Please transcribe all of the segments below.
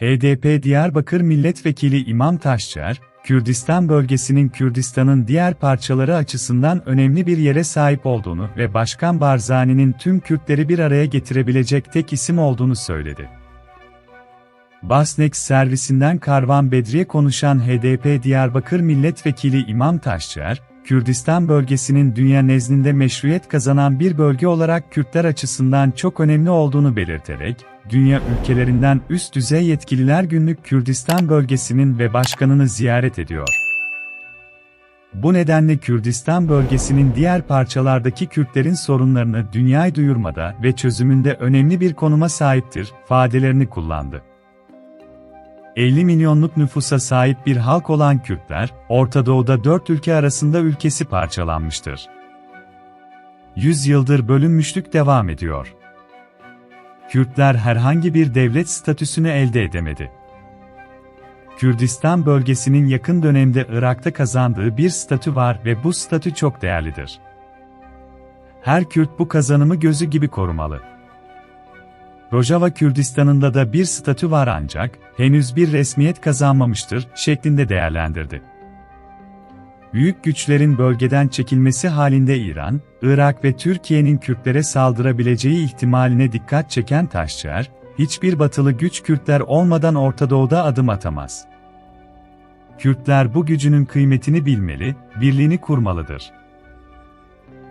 HDP Diyarbakır Milletvekili İmam Taşçıer, Kürdistan bölgesinin Kürdistan'ın diğer parçaları açısından önemli bir yere sahip olduğunu ve Başkan Barzani'nin tüm Kürtleri bir araya getirebilecek tek isim olduğunu söyledi. Basnex servisinden Karvan Bedri'ye konuşan HDP Diyarbakır Milletvekili İmam Taşçıer, Kürdistan bölgesinin dünya nezdinde meşruiyet kazanan bir bölge olarak Kürtler açısından çok önemli olduğunu belirterek, dünya ülkelerinden üst düzey yetkililer günlük Kürdistan bölgesinin ve başkanını ziyaret ediyor. Bu nedenle Kürdistan bölgesinin diğer parçalardaki Kürtlerin sorunlarını dünyaya duyurmada ve çözümünde önemli bir konuma sahiptir, ifadelerini kullandı. 50 milyonluk nüfusa sahip bir halk olan Kürtler, Orta Doğu'da dört ülke arasında ülkesi parçalanmıştır. 100 yıldır bölünmüşlük devam ediyor. Kürtler herhangi bir devlet statüsünü elde edemedi. Kürdistan bölgesinin yakın dönemde Irak'ta kazandığı bir statü var ve bu statü çok değerlidir. Her Kürt bu kazanımı gözü gibi korumalı. Rojava Kürdistan'ında da bir statü var ancak, henüz bir resmiyet kazanmamıştır, şeklinde değerlendirdi. Büyük güçlerin bölgeden çekilmesi halinde İran, Irak ve Türkiye'nin Kürtlere saldırabileceği ihtimaline dikkat çeken Taşçıer, hiçbir batılı güç Kürtler olmadan Orta Doğu'da adım atamaz. Kürtler bu gücünün kıymetini bilmeli, birliğini kurmalıdır.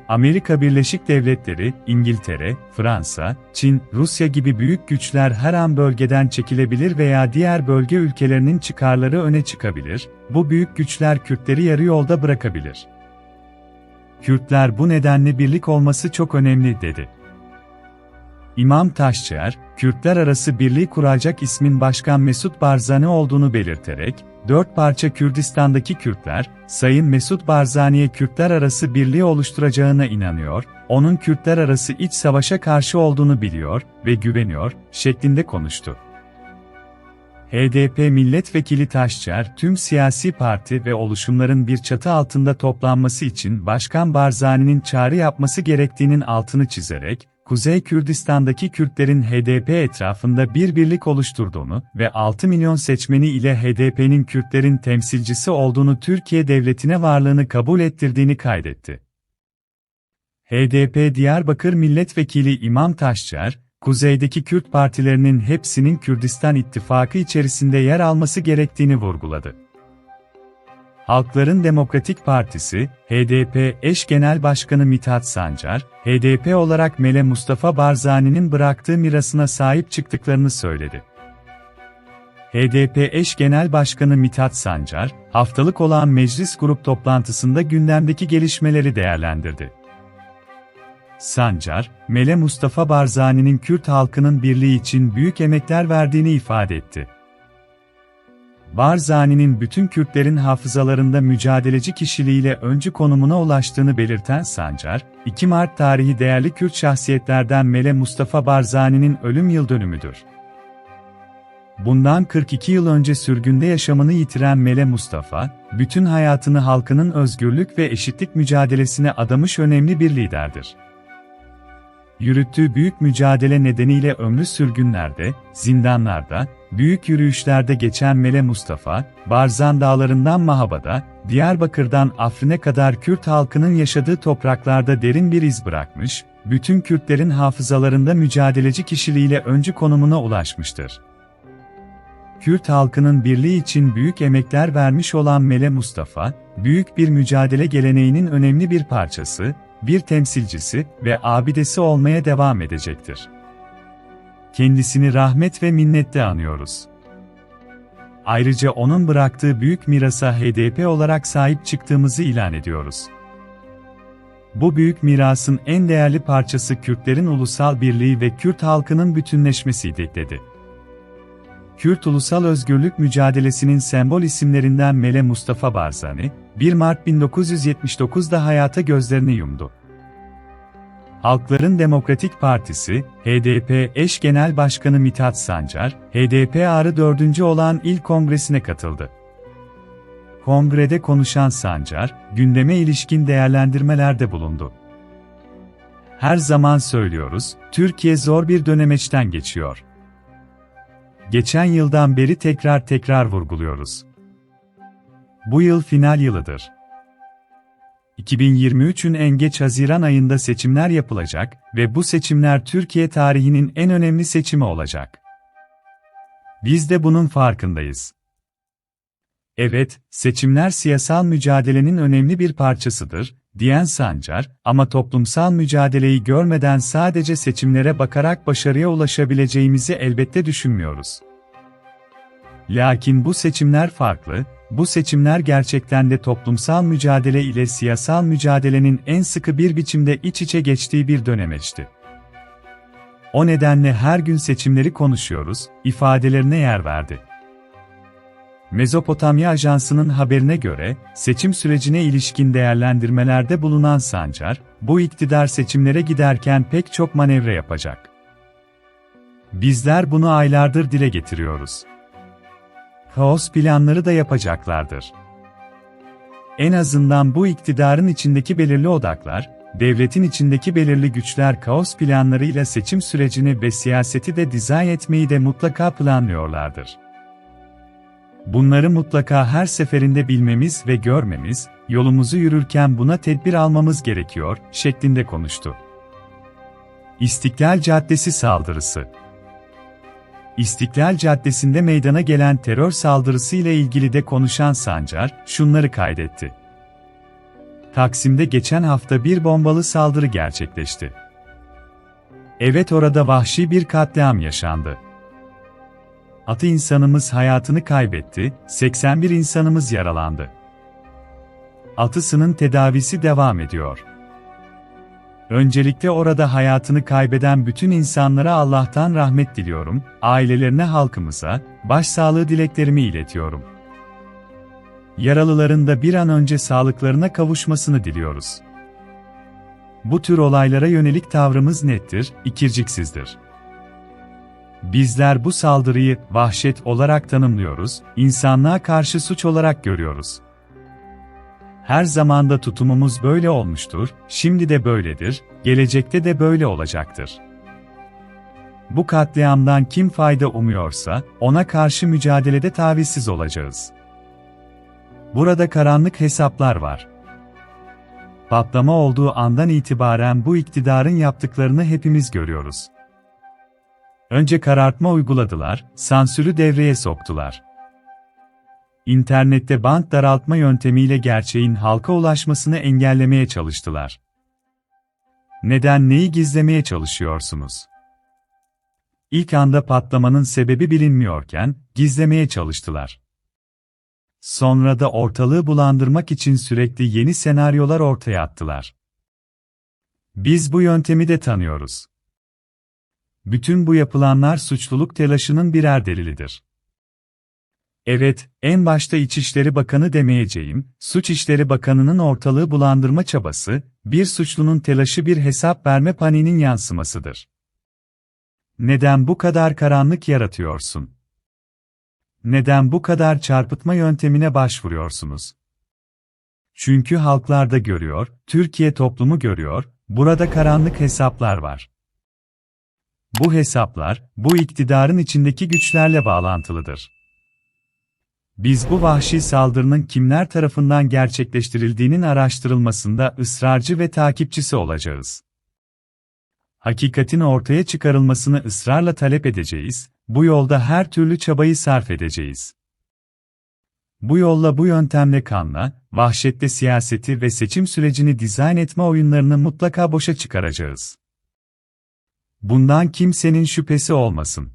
Amerika Birleşik Devletleri, İngiltere, Fransa, Çin, Rusya gibi büyük güçler her an bölgeden çekilebilir veya diğer bölge ülkelerinin çıkarları öne çıkabilir, bu büyük güçler Kürtleri yarı yolda bırakabilir. Kürtler bu nedenle birlik olması çok önemli dedi. İmam Taşçıer, Kürtler arası birliği kuracak ismin Başkan Mesut Barzani olduğunu belirterek, dört parça Kürdistan'daki Kürtler, Sayın Mesut Barzani'ye Kürtler arası birliği oluşturacağına inanıyor, onun Kürtler arası iç savaşa karşı olduğunu biliyor ve güveniyor, şeklinde konuştu. HDP milletvekili Taşçıer, tüm siyasi parti ve oluşumların bir çatı altında toplanması için Başkan Barzani'nin çağrı yapması gerektiğinin altını çizerek, Kuzey Kürdistan'daki Kürtlerin HDP etrafında bir birlik oluşturduğunu ve 6 milyon seçmeni ile HDP'nin Kürtlerin temsilcisi olduğunu Türkiye devletine varlığını kabul ettirdiğini kaydetti. HDP Diyarbakır Milletvekili İmam Taşçıer, kuzeydeki Kürt partilerinin hepsinin Kürdistan İttifakı içerisinde yer alması gerektiğini vurguladı. Halkların Demokratik Partisi, HDP eş genel başkanı Mithat Sancar, HDP olarak Mele Mustafa Barzani'nin bıraktığı mirasına sahip çıktıklarını söyledi. HDP eş genel başkanı Mithat Sancar, haftalık olan meclis grup toplantısında gündemdeki gelişmeleri değerlendirdi. Sancar, Mele Mustafa Barzani'nin Kürt halkının birliği için büyük emekler verdiğini ifade etti. Barzani'nin bütün Kürtlerin hafızalarında mücadeleci kişiliğiyle öncü konumuna ulaştığını belirten Sancar, 2 Mart tarihi değerli Kürt şahsiyetlerden Mele Mustafa Barzani'nin ölüm yıl dönümüdür. Bundan 42 yıl önce sürgünde yaşamını yitiren Mele Mustafa, bütün hayatını halkının özgürlük ve eşitlik mücadelesine adamış önemli bir liderdir. Yürüttüğü büyük mücadele nedeniyle ömrü sürgünlerde, zindanlarda, büyük yürüyüşlerde geçen Mele Mustafa, Barzan Dağları'ndan Mahaba'da, Diyarbakır'dan Afrin'e kadar Kürt halkının yaşadığı topraklarda derin bir iz bırakmış, bütün Kürtlerin hafızalarında mücadeleci kişiliğiyle öncü konumuna ulaşmıştır. Kürt halkının birliği için büyük emekler vermiş olan Mele Mustafa, büyük bir mücadele geleneğinin önemli bir parçası, bir temsilcisi ve abidesi olmaya devam edecektir. Kendisini rahmet ve minnetle anıyoruz. Ayrıca onun bıraktığı büyük mirasa HDP olarak sahip çıktığımızı ilan ediyoruz. Bu büyük mirasın en değerli parçası Kürtlerin ulusal birliği ve Kürt halkının bütünleşmesiydi, dedi. Kürt Ulusal Özgürlük Mücadelesi'nin sembol isimlerinden Mele Mustafa Barzani, 1 Mart 1979'da hayata gözlerini yumdu. Halkların Demokratik Partisi, HDP eş genel başkanı Mithat Sancar, HDP Ağrı 4. olan il kongresine katıldı. Kongrede konuşan Sancar, gündeme ilişkin değerlendirmelerde bulundu. Her zaman söylüyoruz, Türkiye zor bir dönemeçten geçiyor. geçen yıldan beri tekrar tekrar vurguluyoruz. Bu yıl final yılıdır. 2023'ün en geç Haziran ayında seçimler yapılacak ve bu seçimler Türkiye tarihinin en önemli seçimi olacak. Biz de bunun farkındayız. Evet, seçimler siyasal mücadelenin önemli bir parçasıdır, diyen Sancar, ama toplumsal mücadeleyi görmeden sadece seçimlere bakarak başarıya ulaşabileceğimizi elbette düşünmüyoruz. Lakin bu seçimler farklı, bu seçimler gerçekten de toplumsal mücadele ile siyasal mücadelenin en sıkı bir biçimde iç içe geçtiği bir dönemeçti. O nedenle her gün seçimleri konuşuyoruz, ifadelerine yer verdi. Mezopotamya Ajansı'nın haberine göre, seçim sürecine ilişkin değerlendirmelerde bulunan Sancar, bu iktidar seçimlere giderken pek çok manevra yapacak. Bizler bunu aylardır dile getiriyoruz. Kaos planları da yapacaklardır. En azından bu iktidarın içindeki belirli odaklar, devletin içindeki belirli güçler kaos planlarıyla seçim sürecini ve siyaseti de dizayn etmeyi de mutlaka planlıyorlardır. Bunları mutlaka her seferinde bilmemiz ve görmemiz, yolumuzu yürürken buna tedbir almamız gerekiyor, şeklinde konuştu. İstiklal Caddesi saldırısı İstiklal Caddesi'nde meydana gelen terör saldırısı ile ilgili de konuşan Sancar, şunları kaydetti. Taksim'de geçen hafta bir bombalı saldırı gerçekleşti. Evet orada vahşi bir katliam yaşandı. Atı insanımız hayatını kaybetti, 81 insanımız yaralandı. Atısının tedavisi devam ediyor. Öncelikle orada hayatını kaybeden bütün insanlara Allah'tan rahmet diliyorum, ailelerine halkımıza, başsağlığı dileklerimi iletiyorum. Yaralıların da bir an önce sağlıklarına kavuşmasını diliyoruz. Bu tür olaylara yönelik tavrımız nettir, ikirciksizdir. Bizler bu saldırıyı vahşet olarak tanımlıyoruz, insanlığa karşı suç olarak görüyoruz. Her zamanda tutumumuz böyle olmuştur, şimdi de böyledir, gelecekte de böyle olacaktır. Bu katliamdan kim fayda umuyorsa, ona karşı mücadelede tavizsiz olacağız. Burada karanlık hesaplar var. Patlama olduğu andan itibaren bu iktidarın yaptıklarını hepimiz görüyoruz. Önce karartma uyguladılar, sansürü devreye soktular. İnternette bant daraltma yöntemiyle gerçeğin halka ulaşmasını engellemeye çalıştılar. Neden neyi gizlemeye çalışıyorsunuz? İlk anda patlamanın sebebi bilinmiyorken, gizlemeye çalıştılar. Sonra da ortalığı bulandırmak için sürekli yeni senaryolar ortaya attılar. Biz bu yöntemi de tanıyoruz. Bütün bu yapılanlar suçluluk telaşının birer delilidir. Evet, en başta İçişleri Bakanı demeyeceğim, Suç İşleri Bakanı'nın ortalığı bulandırma çabası, bir suçlunun telaşı bir hesap verme paniğinin yansımasıdır. Neden bu kadar karanlık yaratıyorsun? Neden bu kadar çarpıtma yöntemine başvuruyorsunuz? Çünkü halklar da görüyor, Türkiye toplumu görüyor, burada karanlık hesaplar var. Bu hesaplar, bu iktidarın içindeki güçlerle bağlantılıdır. Biz bu vahşi saldırının kimler tarafından gerçekleştirildiğinin araştırılmasında ısrarcı ve takipçisi olacağız. Hakikatin ortaya çıkarılmasını ısrarla talep edeceğiz, bu yolda her türlü çabayı sarf edeceğiz. Bu yolla bu yöntemle kanla, vahşette siyaseti ve seçim sürecini dizayn etme oyunlarını mutlaka boşa çıkaracağız. Bundan kimsenin şüphesi olmasın.